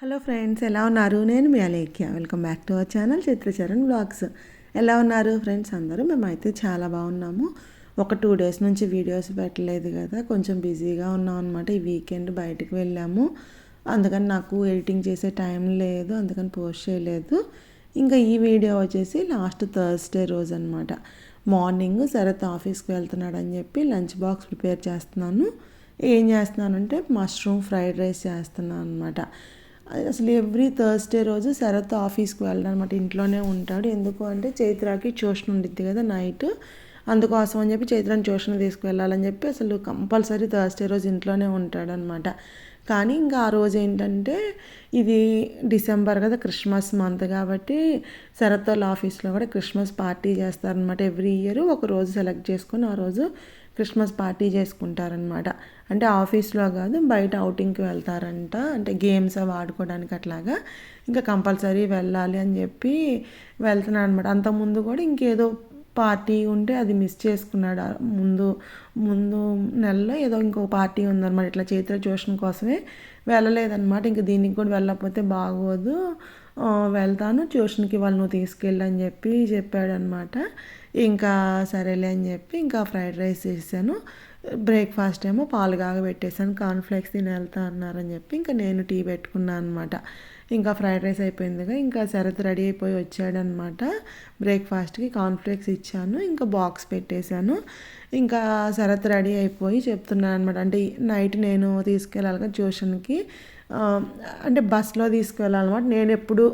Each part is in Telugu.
హలో ఫ్రెండ్స్ ఎలా ఉన్నారు? నేను మీ Alekhya. Welcome back to our channel Chitracharan vlogs ఎలా ఉన్నారు ఫ్రెండ్స్? అందరూ మేమైతే చాలా బాగున్నాము. ఒక టూ డేస్ నుంచి వీడియోస్ పెట్టలేదు కదా కొంచెం బిజీగా ఉన్నాం అనమాట ఈ వీకెండ్ బయటకు వెళ్ళాము. అందుకని నాకు ఎడిటింగ్ చేసే టైం లేదు అందుకని పోస్ట్ చేయలేదు. ఇంకా ఈ వీడియో వచ్చేసి లాస్ట్ థర్స్డే రోజు అనమాట మార్నింగ్ శరత్ ఆఫీస్కి వెళ్తున్నాడు అని చెప్పి లంచ్ బాక్స్ ప్రిపేర్ చేస్తున్నాను. ఏం చేస్తున్నానంటే మష్రూమ్ ఫ్రైడ్ రైస్ చేస్తున్నాను అనమాట అసలు ఎవ్రీ థర్స్డే రోజు శరత్ ఆఫీస్కి వెళ్ళడం అనమాట ఇంట్లోనే ఉంటాడు. ఎందుకు అంటే చైత్రాకి ట్యూషన్ ఉండిద్ది కదా నైట్. అందుకోసం అని చెప్పి చైత్రాన్ని ట్యూషన్ తీసుకువెళ్ళాలని చెప్పి అసలు కంపల్సరీ థర్స్డే రోజు ఇంట్లోనే ఉంటాడనమాట కానీ ఇంకా ఆ రోజు ఏంటంటే ఇది డిసెంబర్ కదా క్రిస్మస్ మంత్ కాబట్టి శరత్ వాళ్ళ ఆఫీస్లో కూడా క్రిస్మస్ పార్టీ చేస్తారనమాట ఎవ్రీ ఇయర్ ఒక రోజు సెలెక్ట్ చేసుకొని ఆ రోజు క్రిస్మస్ పార్టీ చేసుకుంటారనమాట అంటే ఆఫీస్లో కాదు బయట అవుటింగ్కి వెళ్తారంట. అంటే గేమ్స్ అవి ఆడుకోవడానికి అట్లాగా. ఇంకా కంపల్సరీ వెళ్ళాలి అని చెప్పి వెళ్తున్నాడు అనమాట అంతకుముందు కూడా ఇంకేదో పార్టీ ఉంటే అది మిస్ చేసుకున్నాడు? ముందు ముందు నెలలో ఏదో ఇంకో పార్టీ ఉందన్నమాట. ఇట్లా చైత్ర ట్యూషన్ కోసమే వెళ్ళలేదన్నమాట. ఇంక దీనికి కూడా వెళ్ళకపోతే బాగోదు. వెళ్తాను. ట్యూషన్కి వాళ్ళు నువ్వు తీసుకెళ్ళని చెప్పి చెప్పాడనమాట ఇంకా సరేలే అని చెప్పి ఇంకా ఫ్రైడ్ రైస్ చేశాను. బ్రేక్ఫాస్ట్ ఏమో పాలు కాగబెట్టేశాను. కార్న్ఫ్లేక్స్ తిని వెళ్తా అన్నారని చెప్పి ఇంకా నేను టీ పెట్టుకున్నాను అనమాట ఇంకా ఫ్రైడ్ రైస్ అయిపోయిందిగా ఇంకా శరత్ రెడీ అయిపోయి వచ్చాడనమాట. బ్రేక్ఫాస్ట్కి కార్న్ఫ్లేక్స్ ఇచ్చాను ఇంకా బాక్స్ పెట్టేశాను. ఇంకా శరత్ రెడీ అయిపోయి చెప్తున్నాను అనమాట అంటే నైట్ నేను తీసుకెళ్ళాలి కదా ట్యూషన్కి అంటే బస్లో తీసుకెళ్ళాలన్నమాట నేను ఎప్పుడు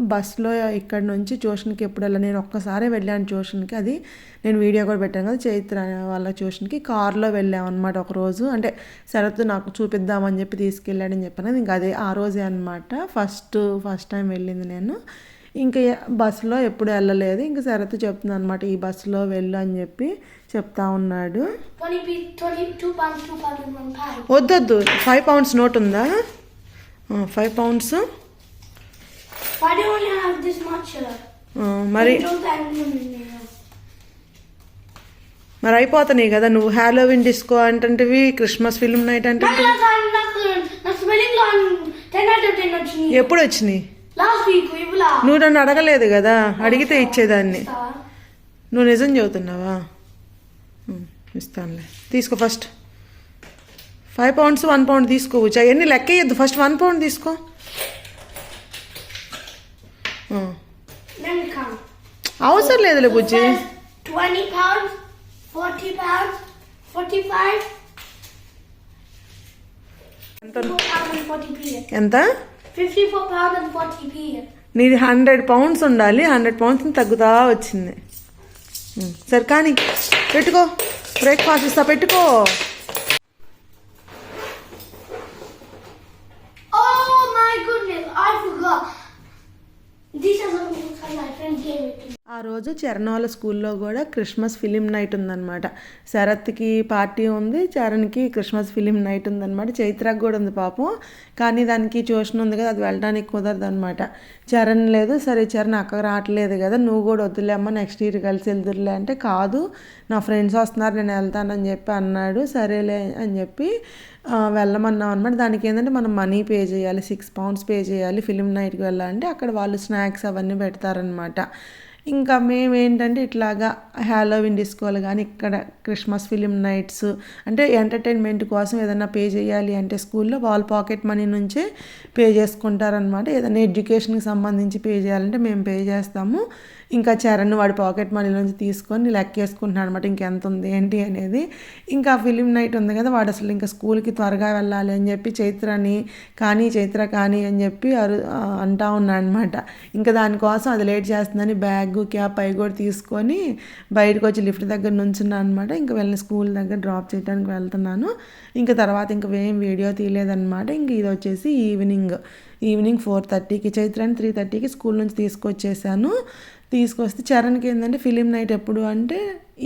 బస్లో ఇక్కడ నుంచి ట్యూషన్కి ఎప్పుడు వెళ్ళాను నేను ఒక్కసారి వెళ్ళాను ట్యూషన్కి. అది నేను వీడియో కూడా పెట్టాను కదా చైత్ర వాళ్ళ ట్యూషన్కి. కార్లో వెళ్ళామన్నమాట ఒక రోజు అంటే శరత్ నాకు చూపిద్దామని చెప్పి తీసుకెళ్ళాడని చెప్పాను. ఇంకా అదే ఆ రోజే అనమాట ఫస్ట్ ఫస్ట్ టైం వెళ్ళింది నేను. ఇంకా బస్సులో ఎప్పుడు వెళ్ళలేదు. ఇంకా శరత్ చెప్తున్నాను అనమాట ఈ బస్సులో వెళ్ళు అని చెప్పి చెప్తా ఉన్నాడు. 20 p 22 pounds, 2 pounds and 1 pound. వద్దొద్దు. ఫైవ్ పౌండ్స్ నోట్ ఉందా five pounds. Why do you only have this much? మరి. మరి అయిపోతున్నాయి కదా నువ్వు హ్యాలోవిన్ డిస్కో అంటుంటివి క్రిస్మస్ ఫిల్మ్ నైట్ అంటే నాకు నాకు నా స్పెల్లింగ్లో 10 out of 10 వచ్చింది ఎప్పుడు వచ్చినాయి? నువ్వు నన్ను అడగలేదు కదా అడిగితే ఇచ్చేదాన్ని? నువ్వు నిజం చెబుతున్నావా? ఉమ్, ఇస్తానులే. తీసుకో first five pounds one pound తీసుకోవచ్చు అవన్నీ లెక్క వేయద్దు ఫస్ట్ వన్ పౌండ్ తీసుకో. అవసరం లేదు బుజ్జి ట్వంటీ ఫైవ్. ఎంత? నీది హండ్రెడ్ పౌండ్స్ ఉండాలి. హండ్రెడ్ పౌండ్స్ తగ్గుతా వచ్చింది. సరే కానీ పెట్టుకో. బ్రేక్ఫాస్ట్ ఇస్తా పెట్టుకో. ఆ రోజు చరణ్ వాళ్ళ స్కూల్లో కూడా క్రిస్మస్ ఫిలిం నైట్ ఉందన్నమాట. శరత్కి పార్టీ ఉంది చరణ్కి క్రిస్మస్ ఫిలిం నైట్ ఉందన్నమాట. చైత్రకు కూడా ఉంది పాపం. కానీ దానికి ట్యూషన్ ఉంది కదా అది వెళ్ళడానికి కుదరదు అనమాట చరణ్ లేదు సరే చరణ్ అక్క రావట్లేదు కదా నువ్వు కూడా వద్దులే అమ్మ నెక్స్ట్ ఇయర్ కలిసి వెళ్తురులే అంటే కాదు నా ఫ్రెండ్స్ వస్తున్నారు నేను వెళ్తానని చెప్పి అన్నాడు. సరేలే అని చెప్పి వెళ్ళమన్నాం అనమాట దానికి ఏంటంటే మనం మనీ పే చేయాలి సిక్స్ పౌండ్స్ పే చేయాలి ఫిలిం నైట్కి వెళ్ళాలంటే అక్కడ వాళ్ళు స్నాక్స్ అవన్నీ పెడతారనమాట ఇంకా మేమేంటంటే ఇట్లాగా హ్యాలోవిన్ డిస్కోలు కానీ ఇక్కడ క్రిస్మస్ ఫిలిం నైట్స్ అంటే ఎంటర్టైన్మెంట్ కోసం ఏదైనా పే చేయాలి అంటే స్కూల్లో వాళ్ళ పాకెట్ మనీ నుంచే పే చేసుకుంటారనమాట ఏదైనా ఎడ్యుకేషన్కి సంబంధించి పే చేయాలంటే మేము పే చేస్తాము. ఇంకా చరణ్ వాడి పాకెట్ మనీలోంచి నుంచి తీసుకొని లెక్కేసుకుంటున్నాడు అనమాట ఇంకెంత ఉంది ఏంటి అనేది. ఇంకా ఫిలిం నైట్ ఉంది కదా వాడు అసలు ఇంకా స్కూల్కి త్వరగా వెళ్ళాలి అని చెప్పి చైత్రని కానీ చైత్ర కానీ అని చెప్పి అరు అంటా ఉన్నాడు అనమాట ఇంకా దానికోసం అది లేట్ చేస్తుందని బ్యాగ్ క్యాప్ అవి కూడా తీసుకొని బయటకు వచ్చి లిఫ్ట్ దగ్గర నుంచున్నాను అనమాట ఇంకా వెళ్ళిన స్కూల్ దగ్గర డ్రాప్ చేయడానికి వెళ్తున్నాను. ఇంకా తర్వాత ఇంకా ఏం వీడియో తీయలేదన్నమాట. ఇంక ఇది వచ్చేసి ఈవినింగ్. ఈవినింగ్ ఫోర్ థర్టీకి చైత్రాన్ని త్రీ థర్టీకి స్కూల్ నుంచి తీసుకొచ్చేసాను. తీసుకొస్తే చరణ్కి ఏంటంటే ఫిలిం నైట్ ఎప్పుడు అంటే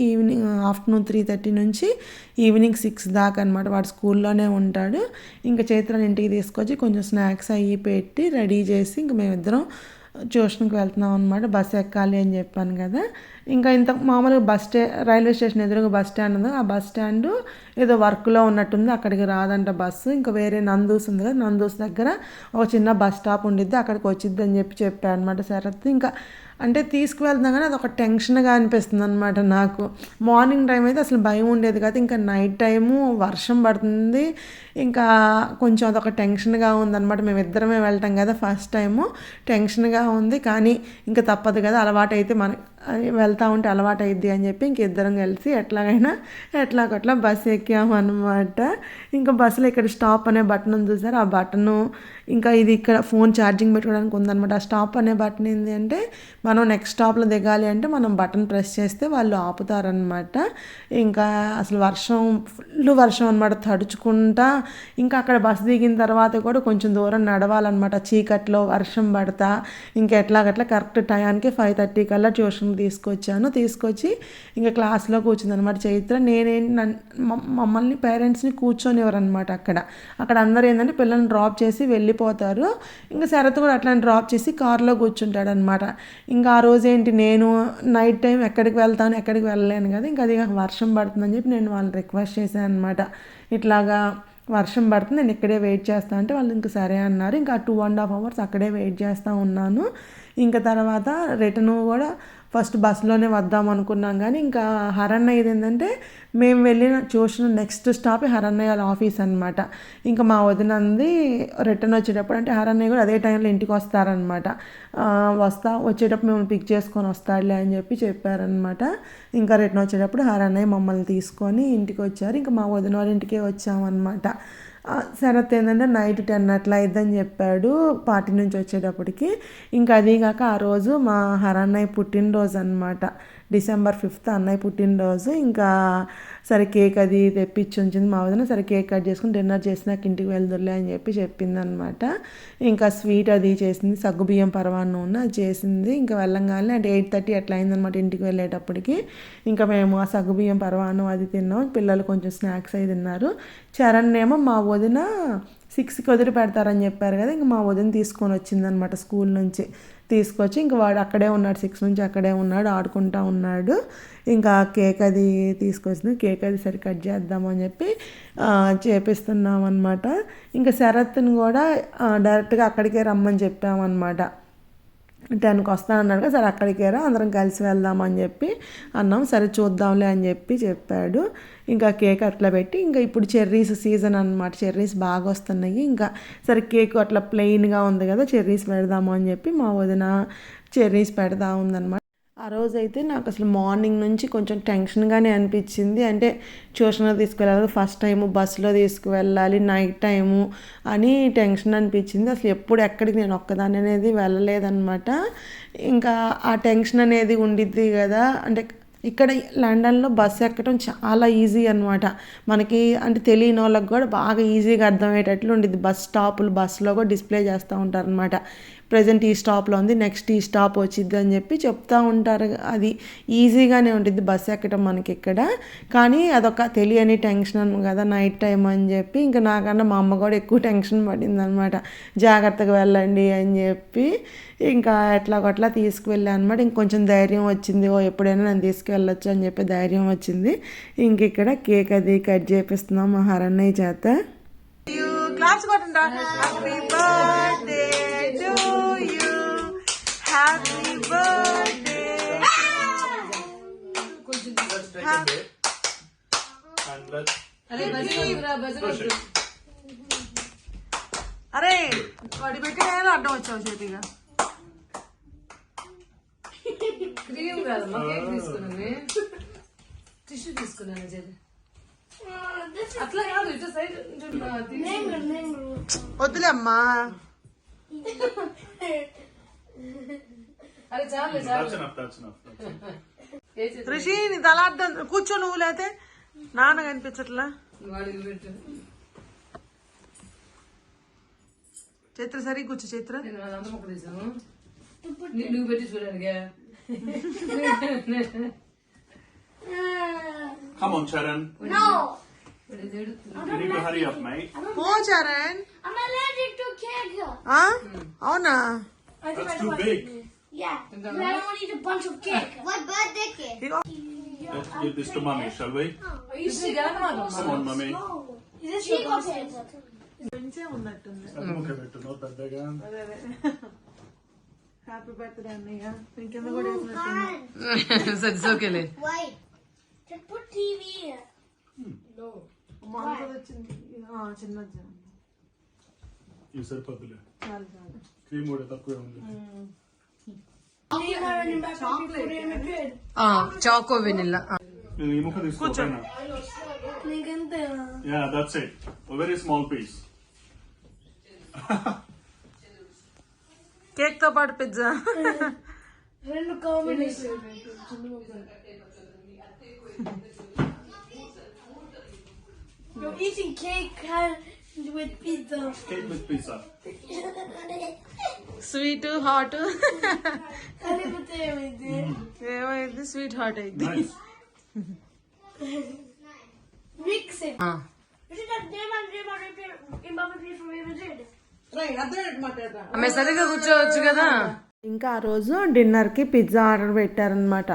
ఈవినింగ్ ఆఫ్టర్నూన్ త్రీ థర్టీ నుంచి ఈవినింగ్ సిక్స్ దాకా అనమాట వాడు స్కూల్లోనే ఉంటాడు. ఇంకా చైత్రాన్ని ఇంటికి తీసుకొచ్చి కొంచెం స్నాక్స్ అవి పెట్టి రెడీ చేసి ఇంక మేమిద్దరం ట్యూషన్కి వెళ్తున్నాం అనమాట బస్సు ఎక్కాలి అని చెప్పాను కదా. ఇంకా ఇంత మామూలుగా బస్ స్టే రైల్వే స్టేషన్ ఎదురుగా బస్ స్టాండ్ ఉంది. ఆ బస్ స్టాండ్ ఏదో వర్క్లో ఉన్నట్టుంది. అక్కడికి రాదంట బస్సు. ఇంకా వేరే నందూస్ ఉంది కదా నందూస్ దగ్గర ఒక చిన్న బస్ స్టాప్ ఉండిద్ది. అక్కడికి వచ్చిద్ది అని చెప్పి చెప్పాను అనమాట శరత్. ఇంకా అంటే తీసుకువెళ్తున్నాం కానీ అది ఒక టెన్షన్గా అనిపిస్తుంది అనమాట నాకు. మార్నింగ్ టైం అయితే అసలు భయం ఉండేది కాదు. ఇంకా నైట్ టైము వర్షం పడుతుంది. ఇంకా కొంచెం అదొక టెన్షన్గా ఉందన్నమాట మేము ఇద్దరమే వెళ్ళటం కదా ఫస్ట్ టైము. టెన్షన్గా ఉంది. కానీ ఇంకా తప్పదు కదా అలవాటు అయితే మన వెళ్తా ఉంటే అలవాటు అయింది అని చెప్పి ఇంక ఇద్దరం కలిసి ఎట్లాగైనా ఎట్లాగట్లా బస్సు ఎక్కామన్నమాట. ఇంకా బస్సులో ఇక్కడ స్టాప్ అనే బటన్ ఉంది చూసారు? ఆ బటను ఇంకా ఇది ఇక్కడ ఫోన్ ఛార్జింగ్ పెట్టుకోవడానికి ఉందన్నమాట. ఆ స్టాప్ అనే బటన్ ఏంటి అంటే మనం నెక్స్ట్ స్టాప్లో దిగాలి అంటే మనం బటన్ ప్రెస్ చేస్తే వాళ్ళు ఆపుతారనమాట ఇంకా అసలు వర్షం ఫుల్ వర్షం అనమాట తడుచుకుంటా ఇంకా అక్కడ బస్సు దిగిన తర్వాత కూడా కొంచెం దూరం నడవాలన్నమాట. చీకట్లో వర్షం పడతా ఇంకా ఎట్లాగట్లా కరెక్ట్ టయానికి ఫైవ్ థర్టీ కల్లా ట్యూషన్ తీసుకొచ్చాను. తీసుకొచ్చి ఇంకా క్లాస్లో కూర్చుంది అనమాట చైత్ర నేనేంటి నన్ను మమ్మల్ని పేరెంట్స్ని కూర్చొనివ్వరు అనమాట అక్కడ. అక్కడ అందరూ ఏంటంటే పిల్లల్ని డ్రాప్ చేసి వెళ్ళిపోతారు. ఇంకా శరత్ కూడా అట్లా డ్రాప్ చేసి కార్లో కూర్చుంటాడు అనమాట ఇంకా ఆ రోజు ఏంటి నేను నైట్ టైం ఎక్కడికి వెళ్తాను ఎక్కడికి వెళ్ళలేను కదా ఇంకా అది వర్షం పడుతుందని చెప్పి నేను వాళ్ళని రిక్వెస్ట్ చేశాను అనమాట ఇట్లాగా వర్షం పడుతుంది నేను ఇక్కడే వెయిట్ చేస్తా అంటే వాళ్ళు ఇంకా సరే అన్నారు. ఇంకా టూ అండ్ హాఫ్ అవర్స్ అక్కడే వెయిట్ చేస్తూ ఉన్నాను. ఇంకా తర్వాత రిటర్న్ కూడా ఫస్ట్ బస్సులోనే వద్దాం అనుకున్నాం కానీ ఇంకా హరన్నయ్య ఏంటంటే మేము వెళ్ళిన చూసిన నెక్స్ట్ స్టాప్ హరన్నయ్య వాళ్ళ ఆఫీస్ అనమాట ఇంకా మా వదినంది రిటర్న్ వచ్చేటప్పుడు అంటే హరన్నయ్య కూడా అదే టైంలో ఇంటికి వస్తారనమాట వస్తా వచ్చేటప్పుడు మేము పిక్ చేసుకొని వస్తాడులే అని చెప్పి చెప్పారనమాట ఇంకా రిటర్న్ వచ్చేటప్పుడు హరన్నయ్య మమ్మల్ని తీసుకొని ఇంటికి వచ్చారు. ఇంకా మా వదిన వాళ్ళ ఇంటికే వచ్చామన్నమాట. శరత్ ఏంటంటే నైట్ టెన్ అట్లా అయిద్దని చెప్పాడు పార్టీ నుంచి వచ్చేటప్పటికి. ఇంకా అది కాక ఆ రోజు మా హరన్నయ్య పుట్టినరోజు అనమాట డిసెంబర్ ఫిఫ్త్ అన్నయ్య పుట్టినరోజు. ఇంకా సరే కేక్ అది తెప్పించి ఉంచింది మా వదిన. సరే కేక్ కట్ చేసుకుని డిన్నర్ చేసినాక ఇంటికి వెళ్దురులే అని చెప్పి చెప్పింది అనమాట ఇంకా స్వీట్ అది చేసింది సగ్గుబియ్యం పరవాన్నం అది చేసింది. ఇంకా వెళ్ళంగానే అంటే ఎయిట్ థర్టీ అట్లా అయిందనమాట ఇంటికి వెళ్ళేటప్పటికి. ఇంకా మేము ఆ సగ్గుబియ్యం పరవాన్నం అది తిన్నాం. పిల్లలు కొంచెం స్నాక్స్ అవి తిన్నారు. చరణ్ ఏమో మా వదిన సిక్స్కి వదిలి పెడతారని చెప్పారు కదా ఇంకా మా వదిన తీసుకొని వచ్చిందనమాట స్కూల్ నుంచి. తీసుకొచ్చి ఇంకా వాడు అక్కడే ఉన్నాడు. సిక్స్ నుంచి అక్కడే ఉన్నాడు. ఆడుకుంటా ఉన్నాడు. ఇంకా కేక్ అది తీసుకొచ్చింది కేక్ అది సరి కట్ చేద్దామని చెప్పి చేపిస్తున్నాం అనమాట ఇంకా శరత్ని కూడా డైరెక్ట్గా అక్కడికే రమ్మని చెప్పామన్నమాట. టెన్కి వస్తా అన్నాడు కదా సరే అక్కడికి రా అందరం కలిసి వెళ్దామని చెప్పి అన్నాం. సరే చూద్దాంలే అని చెప్పి చెప్పాడు. ఇంకా కేక్ అట్లా పెట్టి ఇంకా ఇప్పుడు చెర్రీస్ సీజన్ అన్నమాట. చెర్రీస్ బాగా వస్తున్నాయి. ఇంకా సరే కేక్ అట్లా ప్లెయిన్గా ఉంది కదా చెర్రీస్ పెడదాము అని చెప్పి మా వదిన చెర్రీస్ పెడదా ఉందన్నమాట. ఆ రోజైతే నాకు అసలు మార్నింగ్ నుంచి కొంచెం టెన్షన్గానే అనిపించింది అంటే ట్యూషన్లో తీసుకువెళ్ళాలి ఫస్ట్ టైము బస్సులో తీసుకువెళ్ళాలి నైట్ టైము అని టెన్షన్ అనిపించింది అసలు ఎప్పుడు ఎక్కడికి నేను ఒక్కదాన్ని అనేది వెళ్ళలేదన్నమాట. ఇంకా ఆ టెన్షన్ అనేది ఉండిద్ది కదా. అంటే ఇక్కడ లండన్లో బస్సు ఎక్కడం చాలా ఈజీ అనమాట మనకి అంటే తెలియని వాళ్ళకి కూడా బాగా ఈజీగా అర్థమయ్యేటట్లు ఉండిద్ది. బస్ స్టాపులు బస్సులో కూడా డిస్ప్లే చేస్తూ ఉంటారనమాట ప్రజెంట్ ఈ స్టాప్లో ఉంది నెక్స్ట్ ఈ స్టాప్ వచ్చింది అని చెప్పి చెప్తూ ఉంటారు. అది ఈజీగానే ఉంటుంది బస్సు ఎక్కడం మనకి ఇక్కడ కానీ అదొక తెలియని టెన్షన్ కదా నైట్ టైం అని చెప్పి. ఇంకా నాకన్నా మా అమ్మ కూడా ఎక్కువ టెన్షన్ పడింది అనమాట జాగ్రత్తగా వెళ్ళండి అని చెప్పి. ఇంకా ఎట్లా గట్లా తీసుకువెళ్ళా అనమాట. ఇంకొంచెం ధైర్యం వచ్చింది. ఓ ఎప్పుడైనా నేను తీసుకువెళ్ళొచ్చు అని చెప్పి ధైర్యం వచ్చింది. ఇంక ఇక్కడ కేక్ అది కట్ చేపిస్తున్నాం మా హరన్నయ్య చేత. క్లాప్స్ కొట్టండా హ్యాపీ బర్త్డే అరే వాడి పెట్టి నేను అడ్డం వచ్చావు చేతిగా. క్రీమ్ కాదమ్మా కేక్ తీసుకున్నాను టిష్యూ తీసుకున్నాను is అట్లా కాదు ఇటు సైడ్. వద్దులే అమ్మా. అరే చాలు చాలు. చేతి ఋషి నీ తల అడ్డం కూర్చో నువ్వు లేతే. నాన్న కనిపించట్లా వాడికి పెట్టు చిత్ర సరి కూర్చో చిత్ర నేను అదంతా మొక్క తీసాను నీ- నువ్వు పెట్టి చూడడానికి Uh, Come on, Charan. no, You need to hurry up, mate. పో Charan I'm allergic to cake. ఆ? అవునా I think That's I too do. big. Yeah, but I don't want to eat a bunch of cake. What birthday cake? Ego Let's give this to mommy, shall we? Come on, mommy. Is this your potato? కొంచెం ఉన్నట్టుంది Okay, పెట్టు, no పెద్దగా. అదే అదే హ్యాపీ బర్త్డే అన్నయ్య ఇంకెంత కూడా వేసినట్టుంది so it's okay, leh. Why? Just put TV here. అమ్మ, అంతది వచ్చింది ఆ, చిన్నది చాలు. ఇవి సరిపోద్దులే. చాలు చాలు క్రీమ్ కూడా తక్కువే ఉంది. Ah, choco vanilla. Ah. నేను ఈ ముక్క తీసుకో పైన. Yeah, that's it. A very small piece. Cake తో పాటు పిజ్జా రెండు combination You're eating cake and with pizza. Cake with pizza. Sweet hot ఏమైంది స్వీట్ హాట్ అయింది. Mix Ah. ఆమె సరిగ్గా కూర్చోవచ్చు కదా ఇంకా ఆ రోజు డిన్నర్కి పిజ్జా ఆర్డర్ పెట్టారనమాట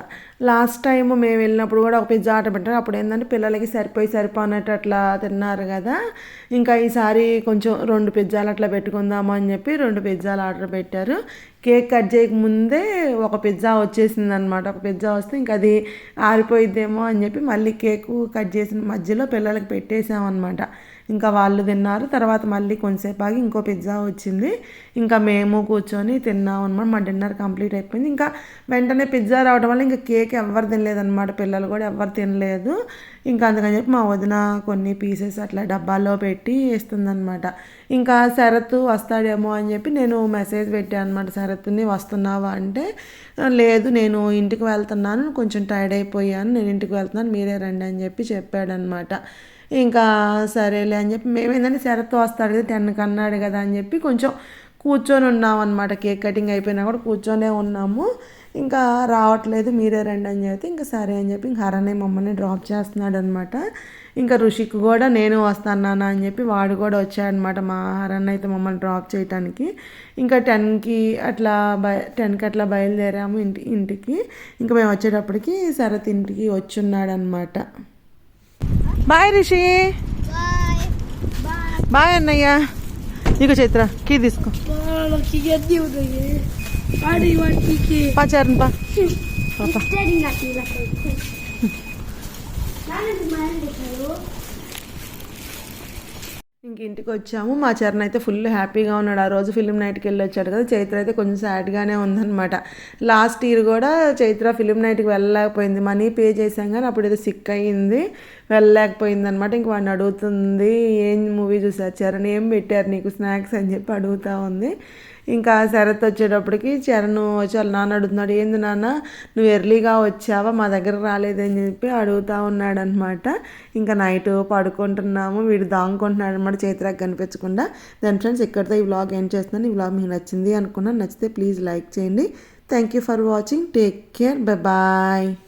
లాస్ట్ టైం మేము వెళ్ళినప్పుడు కూడా ఒక పిజ్జా ఆర్డర్ పెట్టారు. అప్పుడు ఏంటంటే పిల్లలకి సరిపోయి సరిపోనట్టు అట్లా తిన్నారు కదా. ఇంకా ఈసారి కొంచెం రెండు పిజ్జాలు అట్లా పెట్టుకుందాము అని చెప్పి రెండు పిజ్జాలు ఆర్డర్ పెట్టారు. కేక్ కట్ చేయక ముందే ఒక పిజ్జా వచ్చేసింది అనమాట ఒక పిజ్జా వస్తే ఇంకా అది ఆరిపోయిద్దేమో అని చెప్పి మళ్ళీ కేకు కట్ చేసిన మధ్యలో పిల్లలకి పెట్టేసామన్నమాట. ఇంకా వాళ్ళు తిన్నారు. తర్వాత మళ్ళీ కొంతసేపు ఆగి ఇంకో పిజ్జా వచ్చింది. ఇంకా మేము కూర్చొని తిన్నాం అనమాట మా డిన్నర్ కంప్లీట్ అయిపోయింది. ఇంకా వెంటనే పిజ్జా రావడం వల్ల ఇంకా కేక్ ఎవరు తినలేదన్నమాట. పిల్లలు కూడా ఎవరు తినలేదు. ఇంకా అందుకని చెప్పి మా వదిన కొన్ని పీసెస్ అట్లా డబ్బాలో పెట్టి వేస్తుందనమాట ఇంకా శరత్ వస్తాడేమో అని చెప్పి నేను మెసేజ్ పెట్టాను అనమాట శరత్ని వస్తున్నావా? అంటే లేదు నేను ఇంటికి వెళ్తున్నాను. కొంచెం టైర్డ్ అయిపోయాను. నేను ఇంటికి వెళ్తున్నాను. మీరే రండి అని చెప్పి చెప్పాడనమాట ఇంకా సరేలే అని చెప్పి మేమేందంటే శరత్ వస్తాడు కదా టెన్కి అన్నాడు కదా అని చెప్పి కొంచెం కూర్చొని ఉన్నాం అనమాట కేక్ కటింగ్ అయిపోయినా కూడా కూర్చొనే ఉన్నాము. ఇంకా రావట్లేదు మీరే రండి అని చెప్పి ఇంకా సరే అని చెప్పి ఇంకా హరణి మమ్మల్ని డ్రాప్ చేస్తున్నాడు అనమాట ఇంకా ఋషిక్ కూడా నేను వస్తాను అని చెప్పి వాడు కూడా వచ్చాడనమాట మా హరణ్ అయితే మమ్మల్ని డ్రాప్ చేయడానికి ఇంకా టెన్కి అట్లా బయ టెన్కి అట్లా బయలుదేరాము ఇంటి ఇంటికి. ఇంకా మేము వచ్చేటప్పటికి శరత్ ఇంటికి వచ్చి ఉన్నాడనమాట బాయ్ రిషి. బాయ్ అన్నయ్య ఇక చైత్ర కీ తీసుకో. ఇంక ఇంటికి వచ్చాము. మా చరణ్ అయితే ఫుల్ హ్యాపీగా ఉన్నాడు. ఆ రోజు ఫిలిం నైట్కి వెళ్ళి వచ్చాడు కదా. చైత్ర అయితే కొంచెం సాడ్గానే ఉందన్నమాట. లాస్ట్ ఇయర్ కూడా చైత్ర ఫిలిం నైట్కి వెళ్ళలేకపోయింది. మనీ పే చేసాం కానీ అప్పుడు ఏదో సిక్ అయ్యింది. వెళ్ళలేకపోయింది అనమాట ఇంక వాడిని అడుగుతుంది ఏం మూవీ చూసారు చరణ్ ఏం పెట్టారు నీకు స్నాక్స్? అని చెప్పి అడుగుతా ఉంది. ఇంకా శరత్ వచ్చేటప్పటికి చరణ్ వచ్చి నాన్న అడుగుతున్నాడు ఏంది నాన్న? నువ్వు ఎర్లీగా వచ్చావా? మా దగ్గర రాలేదని చెప్పి అడుగుతా ఉన్నాడు అనమాట ఇంకా నైట్ పడుకుంటున్నాము వీడు దాంగుకుంటున్నాడు అనమాట చేతిరాకు కనిపించకుండా. దాని ఫ్రెండ్స్ ఇక్కడితో ఈ వ్లాగ్ ఎండ్ చేస్తున్నాను. ఈ వ్లాగ్ మీకు నచ్చింది అనుకున్నాను. నచ్చితే ప్లీజ్ లైక్ చేయండి. Thank you for watching. Take care. Bye bye.